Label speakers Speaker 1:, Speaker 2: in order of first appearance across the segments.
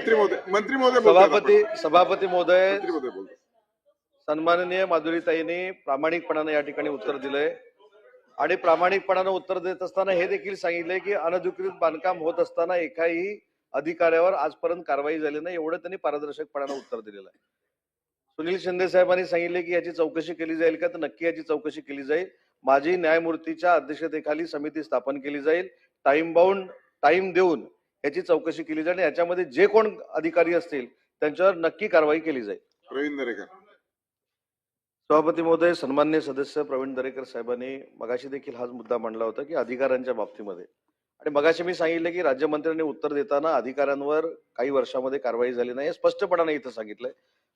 Speaker 1: मंत्री महोदय मंत्री.
Speaker 2: सभापती सभापती महोदय सन्माननीय माधुरीताईंनी प्रामाणिकपणाने या ठिकाणी उत्तर दिलंय. आणि प्रामाणिकपणानं उत्तर देत असताना हे देखील सांगितलंय की अनधिकृत बांधकाम होत असताना एकाही अधिकाऱ्यावर आजपर्यंत कारवाई झाली नाही एवढं त्यांनी पारदर्शकपणानं उत्तर दिलेलं आहे. सुनील शिंदे साहेबांनी सांगितले की याची चौकशी केली जाईल का? तर नक्की याची चौकशी केली जाईल. माजी न्यायमूर्तीच्या अध्यक्षतेखाली समिती स्थापन केली जाईल. टाइम बाउंड टाइम देऊन याची चौकशी केली जाईल आणि याच्यामध्ये जे कोण अधिकारी असतील त्यांच्यावर नक्की कारवाई केली जाईल.
Speaker 1: प्रवीण दरेकर.
Speaker 2: सभापती महोदय सन्मान्य सदस्य प्रवीण दरेकर साहेबांनी मगाशी देखील हाच मुद्दा मांडला होता की अधिकाऱ्यांच्या बाबतीमध्ये. आणि मगाशी मी सांगितलं की राज्यमंत्र्यांनी उत्तर देताना अधिकाऱ्यांवर काही वर्षामध्ये कारवाई झाली नाही हे स्पष्टपणाने इथं सांगितलंय.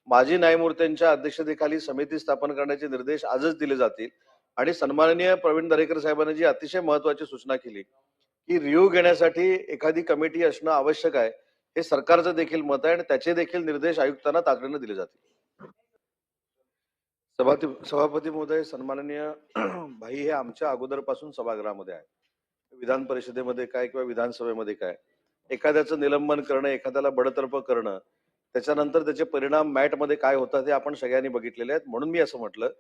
Speaker 2: माजी न्यायमूर्त्यांच्या अध्यक्षतेखाली समिती स्थापन करण्याचे निर्देश आजच दिले जातील. आणि सन्माननीय प्रवीण दरेकर साहेबांनी जी अतिशय महत्वाची सूचना केली की रिव्ह्यू घेण्यासाठी एखादी कमिटी असणं आवश्यक आहे हे सरकारचं देखील मत आहे आणि त्याचे देखील निर्देश आयुक्तांना तातडीनं दिले जातील. सभापती सभापती महोदय सन्माननीय भाई हे आमच्या अगोदरपासून सभागृहामध्ये आहे. विधान परिषदेमध्ये काय किंवा विधानसभेमध्ये काय? एखाद्याचं निलंबन करणं एखाद्याला बडतर्फ करणं त्याच्यानंतर त्याचे परिणाम मॅटमध्ये काय होतात हे आपण सगळ्यांनी बघितलेले आहेत. म्हणून मी असं म्हटलं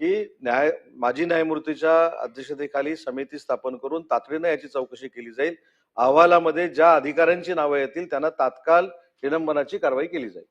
Speaker 2: की न्याय माजी न्यायमूर्तीच्या अध्यक्षतेखाली समिती स्थापन करून तातडीनं याची चौकशी केली जाईल. अहवालामध्ये ज्या अधिकाऱ्यांची नावं येतील त्यांना तात्काळ निलंबनाची कारवाई केली जाईल.